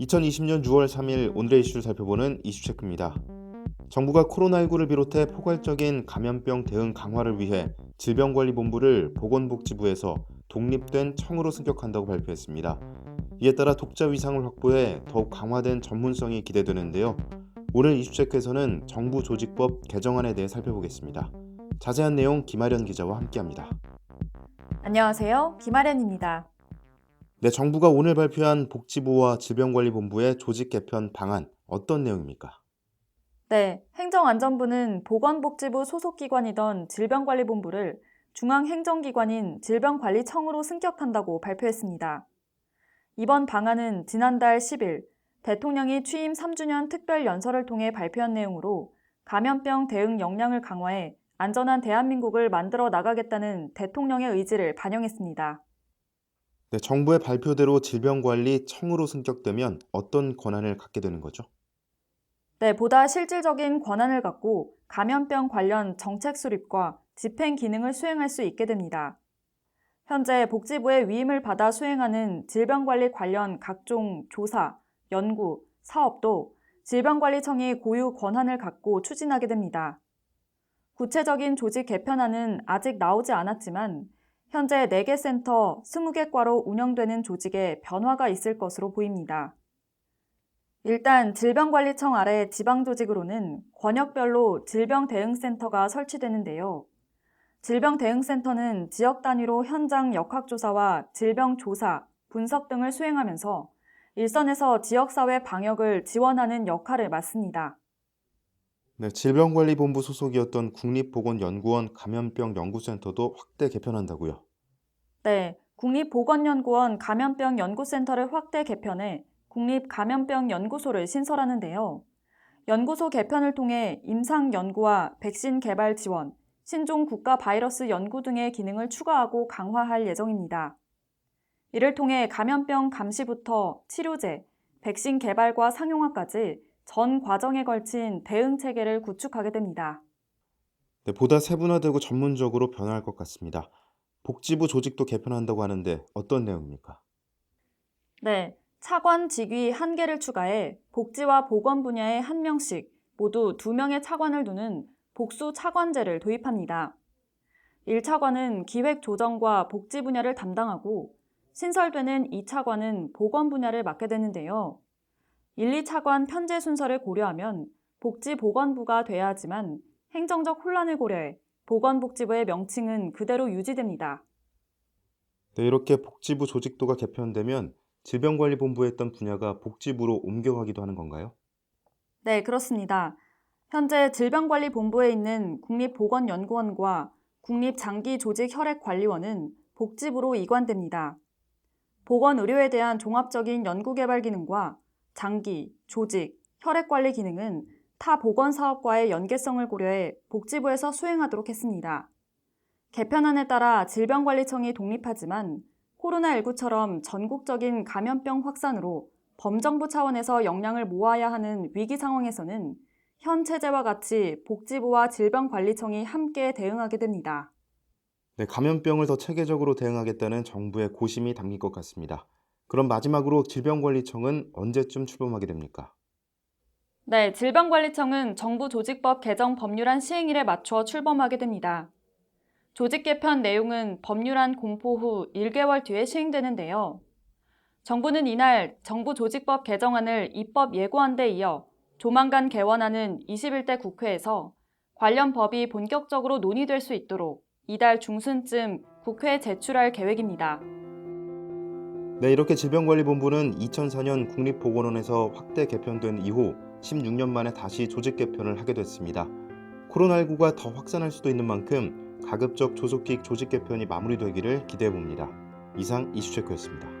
2020년 6월 3일 오늘의 이슈를 살펴보는 이슈체크입니다. 정부가 코로나19를 비롯해 포괄적인 감염병 대응 강화를 위해 질병관리본부를 보건복지부에서 독립된 청으로 승격한다고 발표했습니다. 이에 따라 독자 위상을 확보해 더욱 강화된 전문성이 기대되는데요. 오늘 이슈체크에서는 정부 조직법 개정안에 대해 살펴보겠습니다. 자세한 내용 김아련 기자와 함께합니다. 안녕하세요. 김아련입니다. 네, 정부가 오늘 발표한 복지부와 질병관리본부의 조직 개편 방안 어떤 내용입니까? 네, 행정안전부는 보건복지부 소속기관이던 질병관리본부를 중앙행정기관인 질병관리청으로 승격한다고 발표했습니다. 이번 방안은 지난달 10일 대통령이 취임 3주년 특별 연설을 통해 발표한 내용으로 감염병 대응 역량을 강화해 안전한 대한민국을 만들어 나가겠다는 대통령의 의지를 반영했습니다. 네, 정부의 발표대로 질병관리청으로 승격되면 어떤 권한을 갖게 되는 거죠? 네, 보다 실질적인 권한을 갖고 감염병 관련 정책 수립과 집행 기능을 수행할 수 있게 됩니다. 현재 복지부의 위임을 받아 수행하는 질병관리 관련 각종 조사, 연구, 사업도 질병관리청이 고유 권한을 갖고 추진하게 됩니다. 구체적인 조직 개편안은 아직 나오지 않았지만 현재 4개 센터 20개 과로 운영되는 조직에 변화가 있을 것으로 보입니다. 일단 질병관리청 아래 지방조직으로는 권역별로 질병대응센터가 설치되는데요. 질병대응센터는 지역 단위로 현장 역학조사와 질병조사, 분석 등을 수행하면서 일선에서 지역사회 방역을 지원하는 역할을 맡습니다. 네, 질병관리본부 소속이었던 국립보건연구원 감염병 연구센터도 확대 개편한다고요. 네, 국립보건연구원 감염병 연구센터를 확대 개편해 국립감염병연구소를 신설하는데요. 연구소 개편을 통해 임상 연구와 백신 개발 지원, 신종 국가 바이러스 연구 등의 기능을 추가하고 강화할 예정입니다. 이를 통해 감염병 감시부터 치료제, 백신 개발과 상용화까지 전 과정에 걸친 대응 체계를 구축하게 됩니다. 네, 보다 세분화되고 전문적으로 변화할 것 같습니다. 복지부 조직도 개편한다고 하는데 어떤 내용입니까? 네, 차관 직위 한개를 추가해 복지와 보건 분야에 한명씩 모두 두명의 차관을 두는 복수 차관제를 도입합니다. 1차관은 기획 조정과 복지 분야를 담당하고 신설되는 2차관은 보건 분야를 맡게 되는데요. 1, 2차관 편제 순서를 고려하면 복지보건부가 돼야 하지만 행정적 혼란을 고려해 보건복지부의 명칭은 그대로 유지됩니다. 네, 이렇게 복지부 조직도가 개편되면 질병관리본부에 있던 분야가 복지부로 옮겨가기도 하는 건가요? 네, 그렇습니다. 현재 질병관리본부에 있는 국립보건연구원과 국립장기조직혈액관리원은 복지부로 이관됩니다. 보건의료에 대한 종합적인 연구개발 기능과 장기, 조직, 혈액 관리 기능은 타 보건 사업과의 연계성을 고려해 복지부에서 수행하도록 했습니다. 개편안에 따라 질병관리청이 독립하지만 코로나19처럼 전국적인 감염병 확산으로 범정부 차원에서 역량을 모아야 하는 위기 상황에서는 현 체제와 같이 복지부와 질병관리청이 함께 대응하게 됩니다. 네, 감염병을 더 체계적으로 대응하겠다는 정부의 고심이 담긴 것 같습니다. 그럼 마지막으로 질병관리청은 언제쯤 출범하게 됩니까? 네, 질병관리청은 정부 조직법 개정 법률안 시행일에 맞춰 출범하게 됩니다. 조직 개편 내용은 법률안 공포 후 1개월 뒤에 시행되는데요. 정부는 이날 정부 조직법 개정안을 입법 예고한 데 이어 조만간 개원하는 21대 국회에서 관련 법이 본격적으로 논의될 수 있도록 이달 중순쯤 국회에 제출할 계획입니다. 네, 이렇게 질병관리본부는 2004년 국립보건원에서 확대 개편된 이후 16년 만에 다시 조직 개편을 하게 됐습니다. 코로나19가 더 확산할 수도 있는 만큼 가급적 조속히 조직 개편이 마무리되기를 기대해 봅니다. 이상 이슈체크였습니다.